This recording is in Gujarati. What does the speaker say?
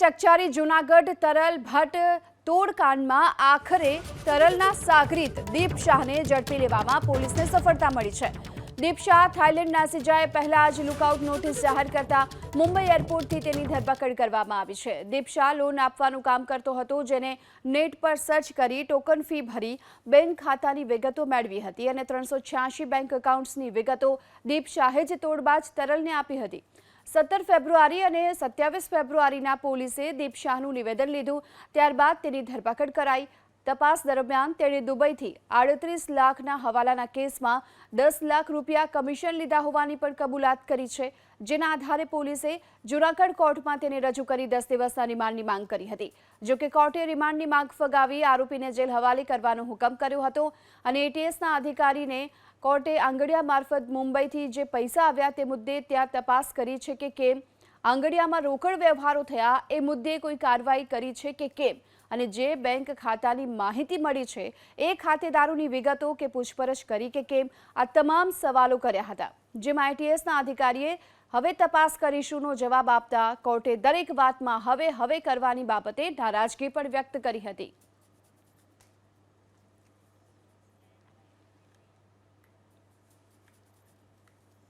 ચકચારી જૂનાગઢ તરલ ભટ્ટ તોડકાંડમાં આખરે તરલના સાગરીત દીપ શાહને ઝડપી લેવામાં પોલીસને સફળતા મળી છે. દીપ શાહ થાઇલેન્ડના સિજાએ પહેલા જ લુકઆઉટ નોટિસ જાહેર કરતા મુંબઈ એરપોર્ટથી તેની ધરપકડ કરવામાં આવી છે. દીપ શાહ લોન આપવાનું કામ કરતો હતો, જેને નેટ પર સર્ચ કરી ટોકન ફી ભરી બેંક ખાતાની વિગતો મેળવી હતી અને ત્રણસો બેંક એકાઉન્ટ્સની વિગતો દીપ શાહે જ તોડબાજ તરલને આપી હતી. સત્તર ફેબ્રુઆરી અને સત્યાવીસ ફેબ્રુઆરીના પોલીસે દીપશાહનું નિવેદન લીધું. ત્યારબાદ તેની ધરપકડ કરાઈ. તપાસ દરમિયાન તેણે દુબઈથી આડત્રીસ લાખના હવાલાના કેસમાં દસ લાખ રૂપિયા કમિશન લીધા હોવાની પણ કબૂલાત કરી છે, જેના આધારે પોલીસે જુનાગઢ કોર્ટમાં તેને રજૂ કરી દસ દિવસના રિમાન્ડની માંગ કરી હતી. જોકે કોર્ટે રિમાન્ડની માંગ ફગાવી આરોપીને જેલ હવાલે કરવાનો હુકમ કર્યો હતો અને એટીએસના અધિકારીને કોર્ટે આંગડિયા મારફત મુંબઈથી જે પૈસા આવ્યા તે મુદ્દે ત્યાં તપાસ કરી છે કે કેમ આંગડિયામાં રોકડ વ્યવહારો થયા. એ મુદ્દે કોઈ કાર્યવાહી કરી છે કે કેમ? અને જે બેંક ખાતાની માહિતી મળી છે, એ ખાતેદારોની વિગતો કે પૂછપરછ કરી કે કેમ? આ તમામ સવાલો કર્યા હતા. જેમાં આઈટીએસના અધિકારીએ હવે તપાસ કરીશુંનો જવાબ આપતા કોર્ટે દરેક વાતમાં હવે હવે કરવાની બાબતે નારાજગી પણ વ્યક્ત કરી હતી.